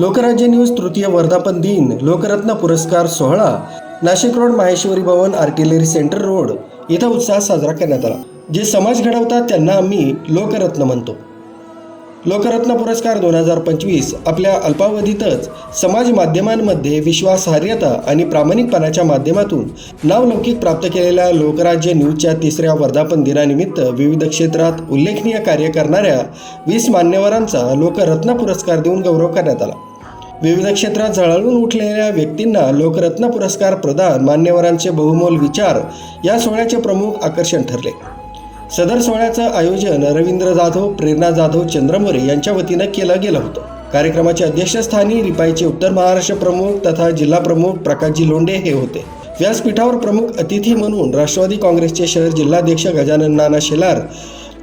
Lokrajya news तृतीय वर्धापन दिन लोकरत्न पुरस्कार सोहळा Nashik road Maheshwari Bhavan artillery centre road. इथं उत्साहात साजरा करण्यात आला. जे समाज घडवतात त्यांना आम्ही लोकरत्न म्हणतो. लोकरत्न पुरस्कार दोन हजार पंचवीस आपल्या अल्पावधीतच समाज माध्यमांमध्ये विश्वासार्हता आणि प्रामाणिकपणाच्या माध्यमातून नावलौकिक प्राप्त केलेल्या लोकराज्य न्यूजच्या तिसऱ्या वर्धापन दिनानिमित्त विविध क्षेत्रात उल्लेखनीय कार्य करणाऱ्या वीस मान्यवरांचा लोकरत्न पुरस्कार देऊन गौरव करण्यात आला. विविध क्षेत्रात झळाळून उठलेल्या व्यक्तींना लोकरत्न पुरस्कार प्रदान मान्यवरांचे बहुमोल विचार या सोहळ्याचे प्रमुख आकर्षण ठरले. सदर सोहळ्याचं आयोजन रवींद्र जाधव प्रेरणा जाधव चंद्रमोरे यांच्या वतीनं केलं गेलं होतं. कार्यक्रमाच्या अध्यक्षस्थानी रिपाईचे उत्तर महाराष्ट्र प्रमुख तथा जिल्हा प्रमुख प्रकाशजी लोंडे हे होते. व्यासपीठावर प्रमुख अतिथी म्हणून राष्ट्रवादी काँग्रेसचे शहर जिल्हाध्यक्ष Gajanan Nana Shelar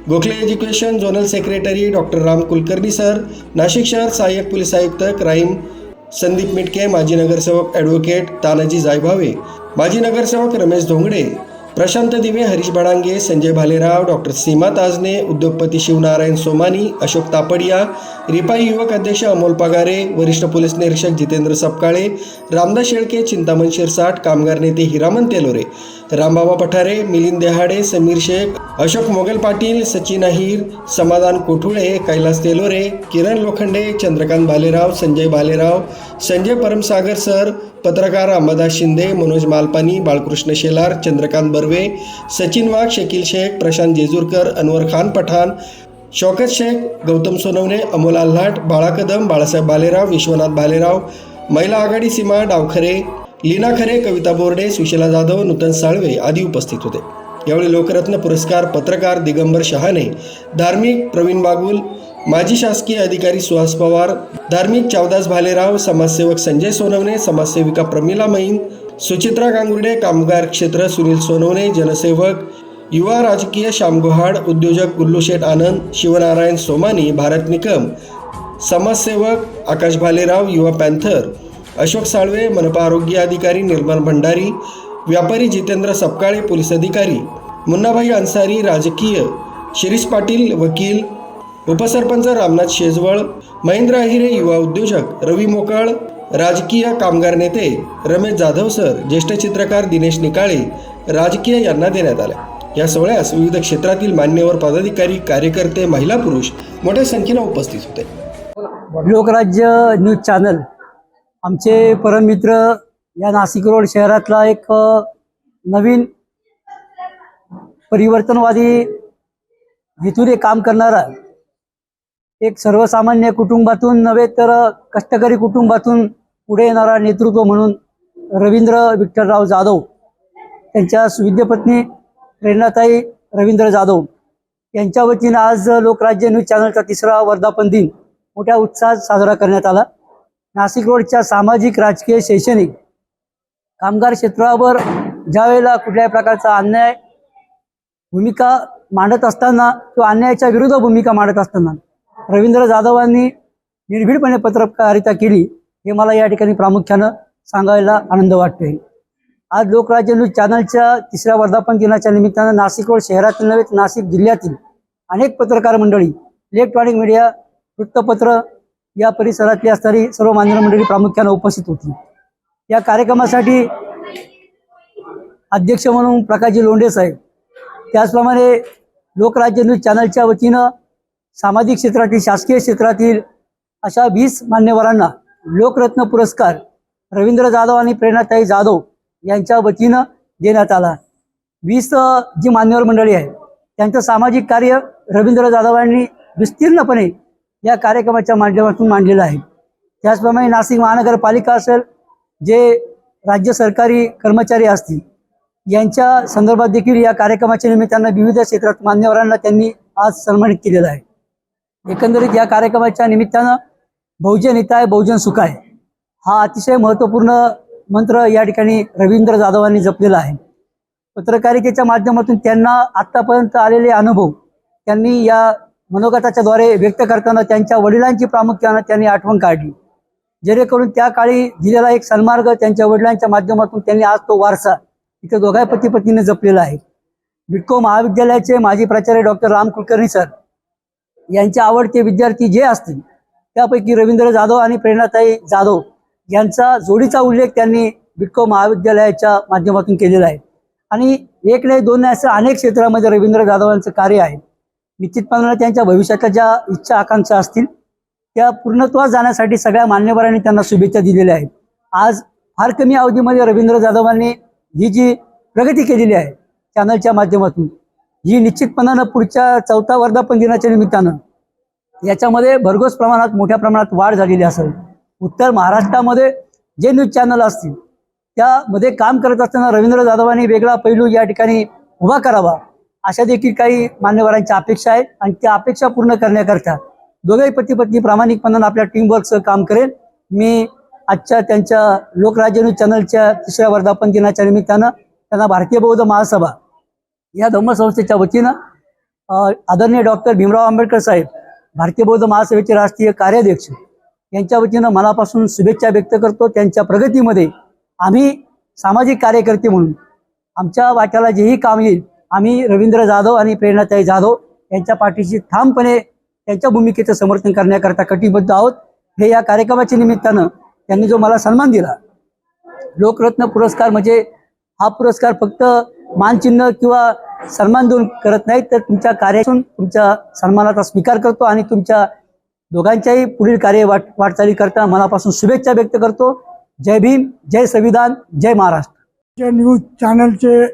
Gokhale education zonal secretary doctor Ram Kulkarni sir Nashik शहर सहाय्यक पोलीस आयुक्त क्राईम संदीप मिटके माजी नगरसेवक ॲडव्होकेट तानाजी जायभावे माजी नगरसेवक रमेश धोंगडे प्रशांत दिवे हरीश बडांगे संजय भालेराव डॉक्टर सीमा ताजने उद्योगपती शिवनारायण सोमानी अशोक तापडिया रिपाई युवक अध्यक्ष अमोल पगारे वरिष्ठ पोलीस निरीक्षक जितेंद्र सपकाळे रामदास शेळके चिंतामण शिरसाट कामगार नेते हिरामन तेलोरे रामबाबा पठारे मिलिंद देहाडे समीर शेख अशोक मोगल पाटील सचिन अहिर समाधान कोठुळे कैलास तेलोरे किरण लोखंडे चंद्रकांत भालेराव संजय भालेराव संजय परमसागर सर पत्रकार अंबादास शिंदे मनोज मालपानी बाळकृष्ण शेलार चंद्रकांत बर्वे सचिन वाघ शकील शेख प्रशांत जेजूरकर अनवर खान पठाण शौकत शेख गौतम सोनवणे अमोल आल्हाट बाळा कदम बाळासाहेब भालेराव विश्वनाथ भालेराव महिला आघाडी सीमा डावखरे लीना खरे कविता बोर्डे सुशीला जाधव नूतन साळवे आदी उपस्थित होते. यावेळी लोकरत्न पुरस्कार पत्रकार दिगंबर शहाने धार्मिक प्रवीण बागुल माजी शासकीय अधिकारी सुहास पवार धार्मिक चावदास भालेराव समाजसेवक संजय सोनवणे समाजसेविका प्रमिला मैन सुचित्रा गांगुर्डे कामगार क्षेत्र सुनील सोनवणे जनसेवक युवा राजकीय श्याम गुहाड उद्योजक गुल्लूशेठ आनंद शिवनारायण सोमानी भारत निकम समाजसेवक आकाश भालेराव युवा पॅन्थर अशोक साळवे मनपा आरोग्य अधिकारी निर्मल भंडारी व्यापारी जितेंद्र सपकाळे पोलीस अधिकारी मुन्नाभाई अन्सारी राजकीय शिरीष पाटील वकील उपसरपंच रामनाथ शेजवळ महेंद्र अहिरे युवा उद्योजक रवी मोकाळ राजकीय कामगार नेते रमेश जाधव सर ज्येष्ठ चित्रकार दिनेश निकाळे राजकीय यांना देण्यात आल्या. या सोहळ्यास विविध क्षेत्रातील मान्यवर पदाधिकारी कार्यकर्ते महिला पुरुष मोठ्या संख्येनं उपस्थित होते. लोकराज्य न्यूज चॅनल आमचे परममित्र या नाशिक रोड शहरातला एक नवीन परिवर्तनवादी हेतूने काम करणारा एक सर्वसामान्य कुटुंबातून नव्हे तर कष्टकरी कुटुंबातून पुढे येणारा नेतृत्व म्हणून रवींद्र विठ्ठलराव जाधव त्यांच्या सुविद्यपत्नी प्रेरणाताई रवींद्र जाधव यांच्या वतीनं आज लोकराज्य न्यूज चॅनलचा तिसरा वर्धापन दिन मोठ्या उत्साहात साजरा करण्यात आला. नाशिक रोडच्या सामाजिक राजकीय शैक्षणिक कामगार क्षेत्रावर ज्या वेळेला कुठल्याही प्रकारचा अन्याय भूमिका मांडत असताना किंवा अन्यायाच्या विरुद्ध भूमिका मांडत असताना रवींद्र जाधवांनी निर्भीडपणे पत्रकारिता केली हे मला या ठिकाणी प्रामुख्यानं सांगायला आनंद वाटतोय. आज लोकराज्य न्यूज चॅनलच्या तिसऱ्या वर्धापन दिनाच्या निमित्तानं नाशिक रोड शहरातील नव्हे नाशिक जिल्ह्यातील अनेक पत्रकार मंडळी इलेक्ट्रॉनिक मीडिया वृत्तपत्र या परिसरातली असणारी सर्व मान्य मंडळी प्रामुख्यानं उपस्थित होती. या कार्यक्रमासाठी अध्यक्ष म्हणून प्रकाशजी लोंढे साहेब त्याचप्रमाणे लोकराज्य न्यूज चॅनलच्या वतीनं सामाजिक क्षेत्रातील शासकीय क्षेत्रातील अशा वीस मान्यवरांना लोकरत्न पुरस्कार रवींद्र जाधव आणि प्रेरणाताई जाधव यांच्या वतीनं देण्यात आला. वीस जी मान्यवर मंडळी आहे त्यांचं सामाजिक कार्य रवींद्र जाधवांनी विस्तीर्णपणे या कार्यक्रमाच्या माध्यमातून मांडलेलं आहे. त्याचप्रमाणे नाशिक महानगरपालिका असेल जे राज्य सरकारी कर्मचारी असतील यांच्या संदर्भात देखील या कार्यक्रमाच्या निमित्तानं विविध क्षेत्रात मान्यवरांना त्यांनी आज सन्मानित केलेलं आहे. एकंदरीत या कार्यक्रमाच्या निमित्तानं बहुजन हिताय बहुजन सुखाय हा अतिशय महत्त्वपूर्ण मंत्र या ठिकाणी रवींद्र जाधवांनी जपलेला आहे. पत्रकारितेच्या माध्यमातून त्यांना आत्तापर्यंत आलेले अनुभव त्यांनी या मनोगताच्या द्वारे व्यक्त करताना त्यांच्या वडिलांची प्रामुख्यानं त्यांनी आठवण काढली. जेणेकरून त्या काळी दिलेला एक सन्मार्ग त्यांच्या वडिलांच्या माध्यमातून त्यांनी आज तो वारसा इथे दोघा पती पत्नीने जपलेला आहे. बिटको महाविद्यालयाचे माजी प्राचार्य डॉक्टर राम कुलकर्णी सर यांचे आवडते विद्यार्थी जे असतील त्यापैकी रवींद्र जाधव आणि प्रेरणाताई जाधव यांचा जोडीचा उल्लेख त्यांनी बिटको महाविद्यालयाच्या माध्यमातून केलेला आहे. आणि एक नाही दोन नाही असं अनेक क्षेत्रामध्ये रवींद्र जाधवांचं कार्य आहे. निश्चितपणाने त्यांच्या भविष्याच्या ज्या इच्छा आकांक्षा असतील त्या पूर्णत्वास जाण्यासाठी सगळ्या मान्यवरांनी त्यांना शुभेच्छा दिलेल्या आहेत. आज फार कमी अवधीमध्ये रवींद्र जाधवांनी ही जी प्रगती केलेली आहे चॅनलच्या माध्यमातून ही निश्चितपणानं पुढच्या चौथा वर्धापन दिनाच्या निमित्तानं याच्यामध्ये भरघोस प्रमाणात मोठ्या प्रमाणात वाढ झालेली असेल. उत्तर महाराष्ट्रामध्ये जे न्यूज चॅनल असतील त्यामध्ये काम करत असताना रवींद्र जाधवांनी वेगळा पैलू या ठिकाणी उभा करावा. अशा देखील काही मान्यवरांच्या अपेक्षा आहेत आणि त्या अपेक्षा पूर्ण करण्याकरता दोघेही पती पत्नी प्रामाणिकपणानं आपल्या टीमवर्कचं काम करेल. मी आजच्या त्यांच्या लोकराज्य न्यूज चॅनलच्या तिसऱ्या वर्धापन दिनाच्या निमित्तानं त्यांना भारतीय बौद्ध महासभा या धम्मसंस्थेच्या वतीनं आदरणीय डॉक्टर भीमराव आंबेडकर साहेब भारतीय बौद्ध महासभेचे राष्ट्रीय कार्याध्यक्ष यांच्या वतीनं मनापासून शुभेच्छा व्यक्त करतो. त्यांच्या प्रगतीमध्ये आम्ही सामाजिक कार्यकर्ते म्हणून आमच्या वाट्याला जेही काम येईल आम्ही रवींद्र जाधव आणि प्रेरणाताई जाधव यांच्या पाठीशी ठामपणे त्यांच्या भूमिकेचं समर्थन करण्याकरता कटिबद्ध आहोत. हे या कार्यक्रमाच्या निमित्तानं त्यांनी जो मला सन्मान दिला लोकरत्न पुरस्कार म्हणजे हा पुरस्कार फक्त मानचिन्ह किंवा सन्मान देऊन करत नाहीत तर तुमच्या कार्यातून तुमच्या सन्मानाचा स्वीकार करतो आणि तुमच्या दोघांच्याही पुढील कार्य वाट वाटचाली करता मनापासून शुभेच्छा व्यक्त करतो. जय भीम जय संविधान जय महाराष्ट्र. जे न्यूज चॅनलचे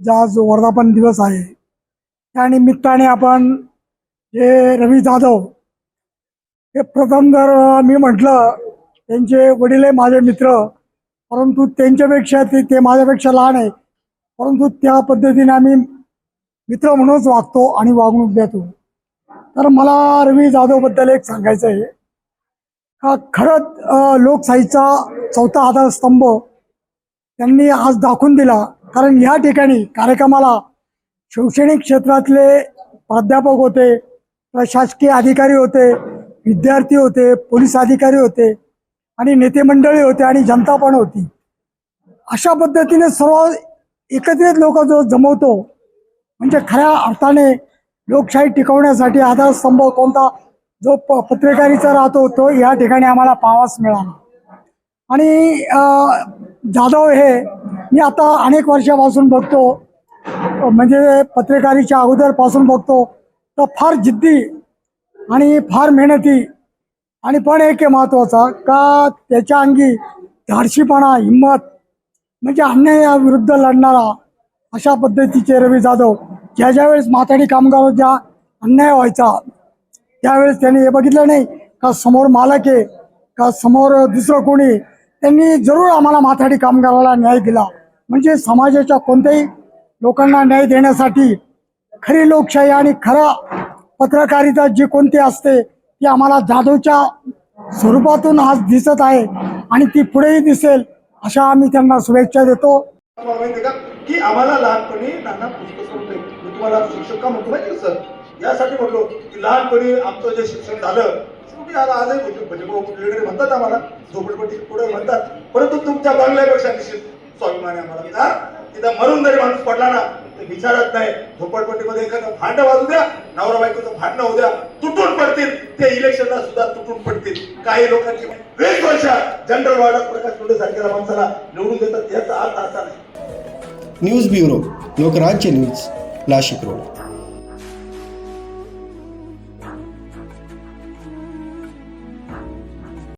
ज्या जो वर्धापन दिवस आहे त्या निमित्ताने आपण जे रवी जाधव हे प्रथम जर मी म्हटलं त्यांचे वडील आहे माझे मित्र परंतु त्यांच्यापेक्षा ते ते माझ्यापेक्षा लहान आहे परंतु त्या पद्धतीने आम्ही मित्र म्हणूनच वागतो आणि वागणूक देतो. तर मला रवी जाधवबद्दल एक सांगायचं आहे. हा खरंच लोकशाहीचा चौथा आधारस्तंभ त्यांनी आज दाखवून दिला कारण या ठिकाणी कार्यक्रमाला शैक्षणिक क्षेत्रातले प्राध्यापक होते प्रशासकीय अधिकारी होते विद्यार्थी होते पोलीस अधिकारी होते आणि नेते मंडळी होते आणि जनता पण होती. अशा पद्धतीने सर्व एकत्रित लोक जो जमवतो म्हणजे खऱ्या अर्थाने लोकशाही टिकवण्यासाठी आधारस्तंभ कोणता जो प पत्रकारीचा राहतो तो या ठिकाणी आम्हाला पाहावाच मिळाला. आणि जाधव हे मी आता अनेक वर्षापासून बघतो म्हणजे पत्रकारीच्या अगोदरपासून बघतो तर फार जिद्दी आणि फार मेहनती आणि पण एक आहे महत्त्वाचा का त्याच्या अंगी धाडशीपणा हिंमत म्हणजे अन्यायाविरुद्ध लढणारा अशा पद्धतीचे रवी जाधव ज्या ज्यावेळेस माथाडी कामगार अन्याय व्हायचा त्यावेळेस त्यांनी हे बघितलं नाही का समोर मालक आहे का समोर दुसरं कोणी त्यांनी जरूर आम्हाला माथाडी कामगाराला न्याय दिला. म्हणजे समाजाच्या कोणत्याही लोकांना न्याय देण्यासाठी खरी लोकशाही आणि खरा पत्रकारिता जी कोणती असते ती आम्हाला जाधवच्या स्वरूपातून आज दिसत आहे आणि ती पुढेही दिसेल अशा आम्ही त्यांना शुभेच्छा देतो. की? आम्हाला लहानपणी त्यांना पुस्तक होते मी तुम्हाला शिक्षक का म्हणतो माहिती सर? यासाठी म्हणलो की लहानपणी आमचं जे शिक्षण झालं आजही म्हणजे म्हणतात आम्हाला झोपडपट्टी पुढे म्हणतात. परंतु तुमच्या बांगल्यापेक्षा निश्चित स्वाभिमान आहे आम्हाला. हा? तिथं मरून जरी माणूस पडला ना ते विचारत नाही. झोपडपट्टीमध्ये एखादं भांड वाजू द्या नवरा बायकोचं भांडणं होऊ द्या तुटून पडतील. ते इलेक्शनला सुद्धा तुटून पडतील. काही लोकांची म्हणजे वीस वर्षात जनरल वॉर्डात प्रकाश मुंडे सारख्या माणसाला निवडून देतात याचा अर्थ असा नाही. News bureau Lokrajya news Nashik road.